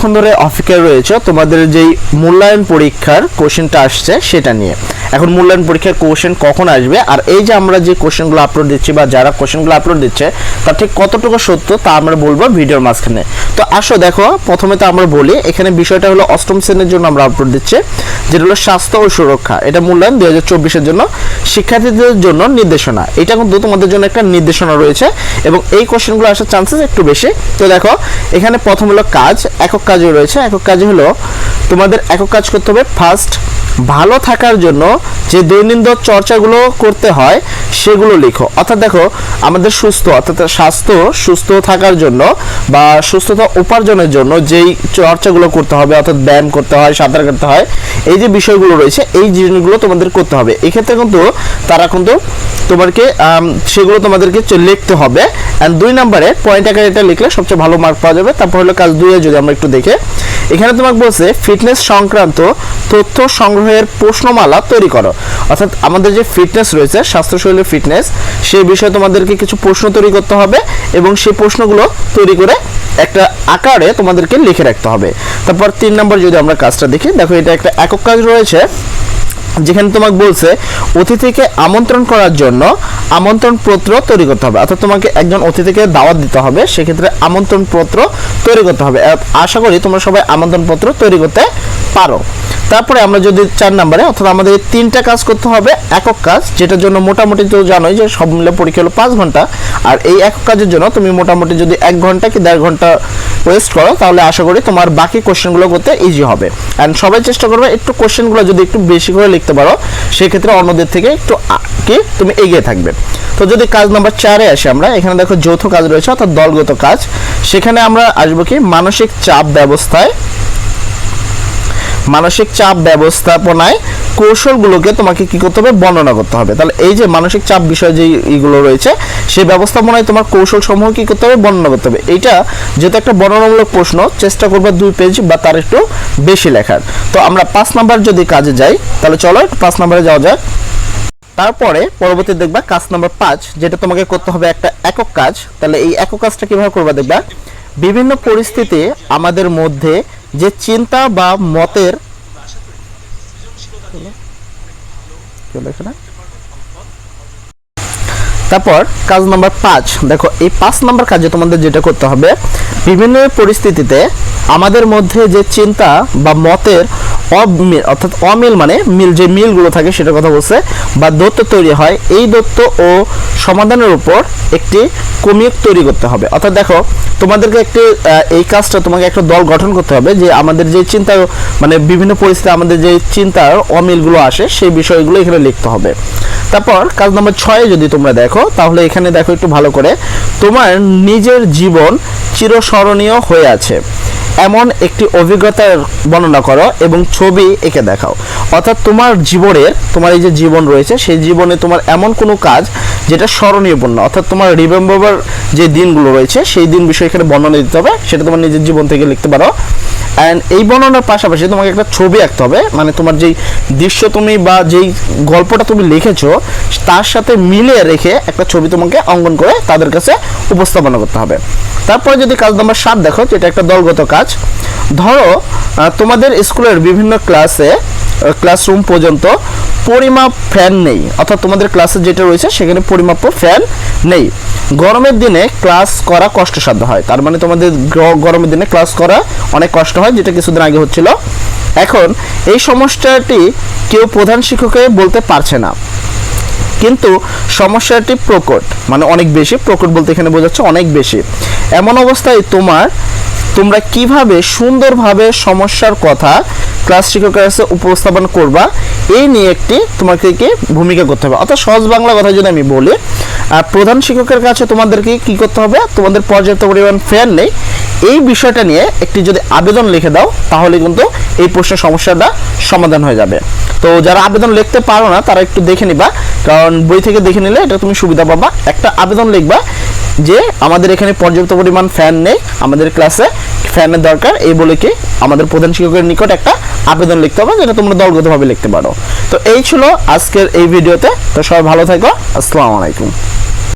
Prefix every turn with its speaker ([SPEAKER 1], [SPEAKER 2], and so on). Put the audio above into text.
[SPEAKER 1] অনেকক্ষণ ধরে অপেক্ষায় রয়েছে? তোমাদের যেই মূল্যায়ন পরীক্ষার কোশ্চেনটা আসছে সেটা নিয়ে। এখন মূল্যায়ন পরীক্ষার কোশ্চেন কখন আসবে? আর এই যে আমরা যে কোশ্চেনগুলো আপলোড দিচ্ছি বা যারা কোশ্চেনগুলো আপলোড দিচ্ছে, তার ঠিক কতটুকু সত্য তা আমরা বলব ভিডিওর মাঝখানে। তো আসো দেখো, প্রথমে তো আমরা বলি, এখানে বিষয়টা হলো অষ্টম শ্রেণির জন্য আমরা আপলোড দিচ্ছি, যেটা হলো স্বাস্থ্য ও সুরক্ষা। এটা মূল্যায়ন দুই হাজার চব্বিশের জন্য শিক্ষার্থীদের জন্য নির্দেশনা। এটা কিন্তু তোমাদের জন্য একটা নির্দেশনা রয়েছে এবং এই কোশ্চেনগুলো আসার চান্সেস একটু বেশি। তো দেখো, এখানে প্রথম হলো কাজ, একক কাজে রয়েছে। একক কাজ হলো তোমাদের একক কাজ করতে হবে। ফার্স্ট ভালো থাকার জন্য যে দৈনন্দিন চর্চাগুলো করতে হয়, সেগুলো লিখো। অর্থাৎ দেখো, আমাদের সুস্থ, অর্থাৎ স্বাস্থ্য সুস্থ থাকার জন্য বা সুস্থতা উপার্জনের জন্য যেই চর্চাগুলো করতে হবে, অর্থাৎ ব্যায়াম করতে হয়, সাঁতার কাটতে হয়, এই যে বিষয়গুলো রয়েছে, এই জিনিসগুলো তোমাদের করতে হবে। এক্ষেত্রে কিন্তু তারা কিন্তু তোমাকে সেগুলো তোমাদেরকে লিখতে হবে। অ্যান্ড দুই নম্বরে পয়েন্ট আকারে এটা লিখলে সবচেয়ে ভালো মার্ক পাওয়া যাবে। তারপর হলো কাজ দুয়ে যদি আমরা একটু দেখে। এখানে তোমাকে বলছে ফিটনেস সংক্রান্ত তথ্য সংগ্রহের প্রশ্নমালা তৈরি করো। অর্থাৎ আমাদের যে ফিটনেস রয়েছে, স্বাস্থ্যশৈলীর ফিটনেস সেই বিষয়ে তোমাদেরকে কিছু প্রশ্ন তৈরি করতে হবে এবং সেই প্রশ্নগুলো তৈরি করে একটা আকারে তোমাদেরকে লিখে রাখতে হবে। তারপর তিন নম্বর যদি আমরা কাজটা দেখি, দেখো এটা একটা একক কাজ রয়েছে, যেখানে তোমাকে বলছে, অতিথিকে আমন্ত্রণ করার জন্য আমন্ত্রণ পত্র তৈরি করতে হবে। অর্থাৎ তোমাকে একজন অতিথিকে দাওয়াত দিতে হবে, সেক্ষেত্রে আমন্ত্রণ পত্র তৈরি করতে হবে। আশা করি তোমরা সবাই আমন্ত্রণ পত্র তৈরি করতে পারো। তারপরে আমরা যদি চার নাম্বারে, অর্থাৎ আমাদের তিনটা কাজ করতে হবে, একক কাজ, যেটার জন্য মোটামুটি তো জানোই যে সব মিলে পরীক্ষা হলো পাঁচ ঘণ্টা। আর এই একক কাজের জন্য তুমি মোটামুটি যদি এক ঘণ্টা কি দেড় ঘণ্টা ওয়েস্ট করো, তাহলে আশা করি তোমার বাকি কোশ্চেনগুলো করতে ইজি হবে। অ্যান্ড সবাই চেষ্টা করবে একটু কোশ্চেনগুলো যদি একটু বেশি করে লিখতে পারো, সেক্ষেত্রে অন্যদের থেকে একটু কি তুমি এগিয়ে থাকবে। তো যদি কাজ নাম্বার চারে আসি আমরা, এখানে দেখো যৌথ কাজ রয়েছে, অর্থাৎ দলগত কাজ। সেখানে আমরা আসব কি মানসিক চাপ ব্যবস্থায়। মানসিক চাপ ব্যবস্থাপনায় কৌশলগুলোকে তোমাকে কি করতে হবে? বর্ণনা করতে হবে। তাহলে এই যে মানসিক চাপ বিষয় যে এইগুলো রয়েছে, সেই ব্যবস্থাপনায় তোমার কৌশল সমূহ কি করতে হবে? বর্ণনা করতে হবে। এইটা যেহেতু একটা বর্ণনামূলক প্রশ্ন, চেষ্টা করবে দুই পেজ বা তার একটু বেশি লেখার। তো আমরা পাঁচ নাম্বার যদি কাজে যাই, তাহলে চলো পাঁচ নাম্বারে যাওয়া যাক। তারপরে পরবর্তী দেখবা কাজ নাম্বার পাঁচ, যেটা তোমাকে করতে হবে একটা একক কাজ। তাহলে এই একক কাজটা কীভাবে করবা দেখবা? বিভিন্ন পরিস্থিতি আমাদের মধ্যে যে চিন্তা বা মতের? তারপর কাজ নাম্বার পাঁচ দেখো, এই পাঁচ নাম্বার কাজে তোমাদের যেটা করতে হবে, বিভিন্ন পরিস্থিতিতে আমাদের মধ্যে যে চিন্তা বা মতের অমিল অর্থাৎ অমিল মানে মিল, যে মিলগুলো থাকে সেটার কথা বলছে। বা দত্ত তৈরি হয়, এই দত্ত ও সমাধানের উপর একটি কমিক তৈরি করতে হবে। অর্থাৎ দেখো, তোমাদেরকে একটি এই কাজটা তোমাকে একটা দল গঠন করতে হবে যে আমাদের যে চিন্তা মানে বিভিন্ন পরিস্থিতি আমাদের যে চিন্তার অমিলগুলো আসে, সেই বিষয়গুলো এখানে লিখতে হবে। তারপর কাজ নম্বর ছয়ে যদি তোমরা দেখো, তাহলে এখানে দেখো একটু ভালো করে, তোমার নিজের জীবন চিরস্মরণীয় হয়ে আছে। এমন একটি অভিজ্ঞতার বর্ণনা করো এবং ছবি এঁকে দেখাও। অর্থাৎ তোমার জীবনের তোমার এই যে জীবন রয়েছে, সেই জীবনে তোমার এমন কোনো কাজ যেটা স্মরণীয় স্মরণীয়পূর্ণ অর্থাৎ তোমার রিমেম্বার যে দিনগুলো রয়েছে, সেই দিন বিষয়ে এখানে বর্ণনা দিতে হবে, সেটা তোমার নিজের জীবন থেকে লিখতে পারো। অ্যান্ড এই বর্ণনার পাশাপাশি তোমাকে একটা ছবি আঁকতে হবে মানে তোমার যেই দৃশ্য তুমি বা যেই গল্পটা তুমি লিখেছো, তার সাথে মিলিয়ে রেখে একটা ছবি তোমাকে অঙ্কন করে তাদের কাছে উপস্থাপনা করতে হবে। তারপরে যদি কাজ নাম্বার সাত দেখো, যেটা একটা দলগত কাজ, ধরো তোমাদের স্কুলের বিভিন্ন ক্লাসে ক্লাসরুম পর্যন্ত পরিমাপ ফ্যান নেই। অর্থাৎ তোমাদের ক্লাসে যেটা রয়েছে, সেখানে পরিমাপ ফ্যান নেই। গরমের দিনে ক্লাস করা কষ্টসাধ্য হয়। তার মানে তোমাদের গরমের দিনে ক্লাস করা অনেক কষ্ট হয়, যেটা কিছুদিন আগে হচ্ছিল। এখন, এই সমস্যাটি কেউ প্রধান শিক্ষককে বলতে পারছে না। কিন্তু সমস্যাটি প্রকট মানে অনেক বেশি, প্রকট বলতে এখানে বোঝাচ্ছে অনেক বেশি। এমন অবস্থায় তোমার, তোমরা কীভাবে সুন্দরভাবে সমস্যার কথা ক্লাস শিক্ষকের কাছে উপস্থাপন করবা, এই নিয়ে একটি তোমাকে ভূমিকা করতে হবে। অর্থাৎ সহজ বাংলা কথা যদি আমি বলি আর প্রধান শিক্ষকের কাছে তোমাদেরকে কি করতে হবে? তোমাদের পর্যাপ্ত পরিমাণ ফ্যান নেই। এই বিষয়টা নিয়ে একটি যদি আবেদন লিখে দাও, তাহলে কিন্তু এই প্রশ্নের সমস্যাটা সমাধান হয়ে যাবে। তো যারা আবেদন লিখতে পারো না, তারা একটু দেখে নিবা, কারণ বই থেকে দেখে নিলে এটা তুমি সুবিধা পাবা। একটা আবেদন লিখবা যে আমাদের এখানে পর্যাপ্ত পরিমাণ ফ্যান নেই, আমাদের ক্লাসে ফ্যানের দরকার। এই বলে কি আমাদের প্রধান শিক্ষকের নিকট একটা আবেদন লিখতে হবে, যেটা তোমরা দলগতভাবে লিখতে পারো। তো এই ছিল আজকের এই ভিডিওতে। তো সবাই ভালো থাকো। আসসালামু আলাইকুম।